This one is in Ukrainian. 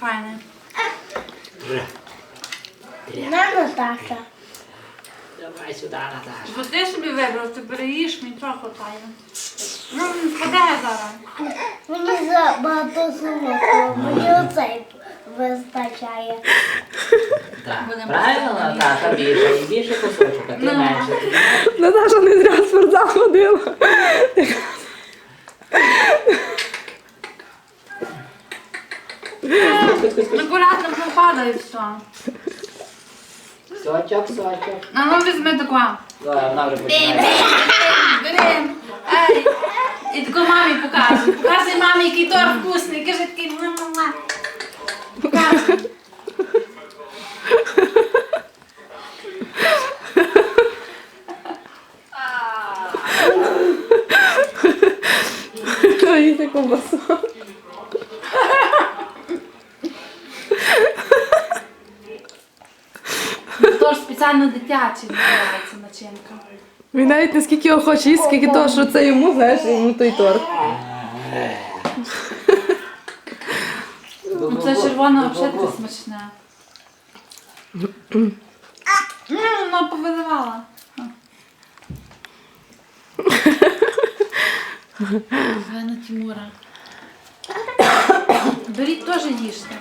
файне. На Наташа. Давай сюди, Наташа. Бо ти собі вибрав, ти переїш, мені трохи тає. Ну, впаде зараз. Мені забагато солодкого, мені оцей вистачає. Так. Будемо Правильно. Наташа, більше і більше кусочок, а ти Ну. менше. Наташа не зря в спортзал ходила. Акуратно пропадає все. Сотя, сотя. А ну візьми таку. Да, вона вже починає. Бери. Ей. І таку мамі покажу. Покажи мамі, який торт вкусний. Кажи такий ма-ма-ма. Покажи. Ой, це. Тож спеціально дитячий називається начинка. Він навіть не скільки його хоче їсти, скільки того, що це йому, знаєш, йому той торт. Ну це червоне взагалі таке смачне. М, Воно повиливала. Вена Тимура. Беріть теж їжте.